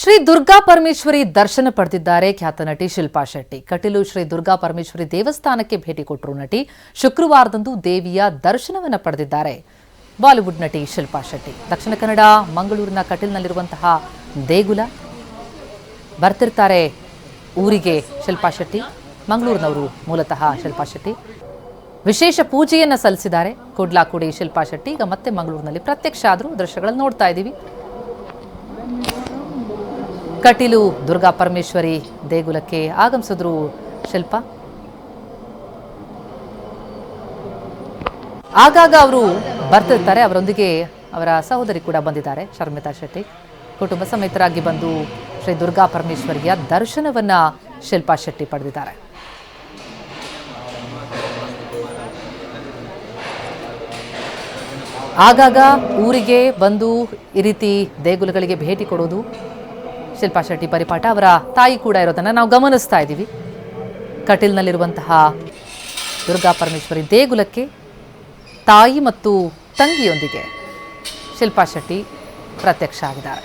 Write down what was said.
ಶ್ರೀ ದುರ್ಗಾ ಪರಮೇಶ್ವರಿ ದರ್ಶನ ಪಡೆದಿದ್ದಾರೆ ಖ್ಯಾತ ನಟಿ ಶಿಲ್ಪಾ ಶೆಟ್ಟಿ. ಕಟೀಲು ಶ್ರೀ ದುರ್ಗಾ ಪರಮೇಶ್ವರಿ ದೇವಸ್ಥಾನಕ್ಕೆ ಭೇಟಿ ಕೊಟ್ಟರು ನಟಿ. ಶುಕ್ರವಾರದಂದು ದೇವಿಯ ದರ್ಶನವನ್ನು ಪಡೆದಿದ್ದಾರೆ. ಬಾಲಿವುಡ್ ನಟಿ ಶಿಲ್ಪಾ ಶೆಟ್ಟಿ. ದಕ್ಷಿಣ ಕನ್ನಡ, ಮಂಗಳೂರಿನ ಕಟೀಲ್ನಲ್ಲಿರುವಂತಹ ದೇಗುಲ. ಬರ್ತಿರ್ತಾರೆ ಊರಿಗೆ ಶಿಲ್ಪಾ ಶೆಟ್ಟಿ. ಮಂಗಳೂರಿನವರು ಮೂಲತಃ ಶಿಲ್ಪಾ ಶೆಟ್ಟಿ. ವಿಶೇಷ ಪೂಜೆಯನ್ನು ಸಲ್ಲಿಸಿದ್ದಾರೆ. ಕುಡ್ಲಾಕುಡಿ ಶಿಲ್ಪಾ ಶೆಟ್ಟಿ. ಈಗ ಮತ್ತೆ ಮಂಗಳೂರಿನಲ್ಲಿ ಪ್ರತ್ಯಕ್ಷ ಆದರೂ ದೃಶ್ಯಗಳನ್ನು ನೋಡ್ತಾ ಇದ್ದೀವಿ. ಕಟೀಲು ದುರ್ಗಾ ಪರಮೇಶ್ವರಿ ದೇಗುಲಕ್ಕೆ ಆಗಮಿಸಿದ್ರು. ಶಿಲ್ಪ. ಆಗಾಗ ಅವರು ಬರ್ತಿರ್ತಾರೆ. ಅವರೊಂದಿಗೆ ಅವರ ಸಹೋದರಿ ಕೂಡ ಬಂದಿದ್ದಾರೆ. ಶರ್ಮಿತಾ ಶೆಟ್ಟಿ. ಕುಟುಂಬ ಸಮೇತರಾಗಿ ಬಂದು ಶ್ರೀ ದುರ್ಗಾ ಪರಮೇಶ್ವರಿಯ ದರ್ಶನವನ್ನ ಶಿಲ್ಪಾ ಶೆಟ್ಟಿ ಪಡೆದಿದ್ದಾರೆ. ಆಗಾಗ ಊರಿಗೆ ಬಂದು ಈ ರೀತಿ ದೇಗುಲಗಳಿಗೆ ಭೇಟಿ ಕೊಡೋದು ಶಿಲ್ಪಾ ಶೆಟ್ಟಿ ಪರಿಪಾಠ. ಅವರ ತಾಯಿ ಕೂಡ ಇರೋದನ್ನು ನಾವು ಗಮನಿಸ್ತಾ ಇದ್ದೀವಿ. ಕಟೀಲ್ನಲ್ಲಿರುವಂತಹ ದುರ್ಗಾ ಪರಮೇಶ್ವರಿ ದೇಗುಲಕ್ಕೆ ತಾಯಿ ಮತ್ತು ತಂಗಿಯೊಂದಿಗೆ ಶಿಲ್ಪಾ ಶೆಟ್ಟಿ ಪ್ರತ್ಯಕ್ಷ ಆಗಿದ್ದಾರೆ.